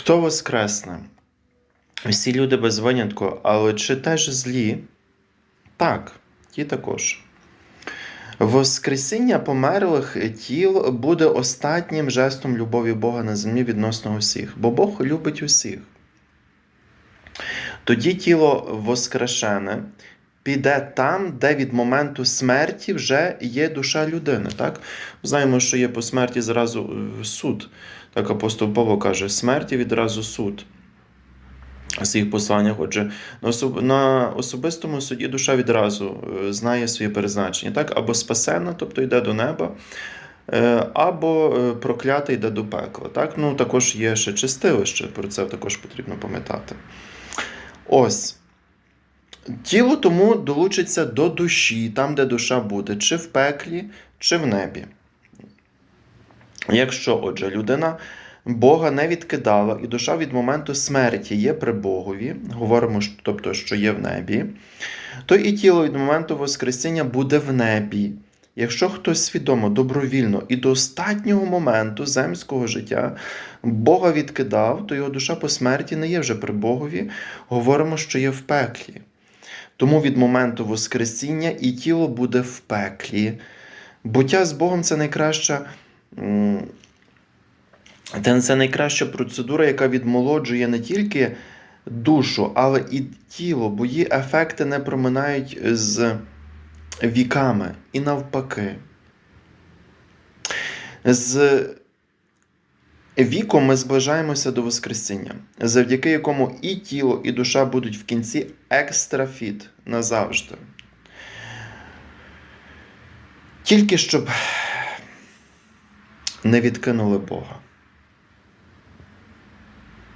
Хто воскресне? Всі люди без винятку, але чи теж злі? Так, ті також. Воскресіння померлих тіл буде останнім жестом любові Бога на землі відносно усіх, бо Бог любить усіх. Тоді тіло воскрешене піде там, де від моменту смерті вже є душа людини. Так? Знаємо, що є по смерті зразу е, суд. Так апостол Павло каже: смерті відразу суд. В своїх посланнях, отже, на, особистому суді душа відразу е, знає своє призначення. Так? Або спасена, тобто йде до неба, е, або проклятий йде до пекла. Так? Ну, також є ще чистилище, про це також потрібно пам'ятати. Ось. Тіло тому долучиться до душі, там, де душа буде, чи в пеклі, чи в небі. Якщо, отже, людина Бога не відкидала, і душа від моменту смерті є при Богові, говоримо, тобто, що є в небі, то і тіло від моменту Воскресіння буде в небі. Якщо хтось свідомо, добровільно і до останнього моменту земського життя Бога відкидав, то його душа по смерті не є вже при Богові, говоримо, що є в пеклі. Тому від моменту Воскресіння і тіло буде в пеклі. Буття з Богом це найкраща. Це найкраща процедура, яка відмолоджує не тільки душу, але і тіло, бо її ефекти не проминають з віками і навпаки. З віком ми зближаємося до Воскресіння, завдяки якому і тіло, і душа будуть в кінці екстрафіт назавжди. Тільки щоб не відкинули Бога.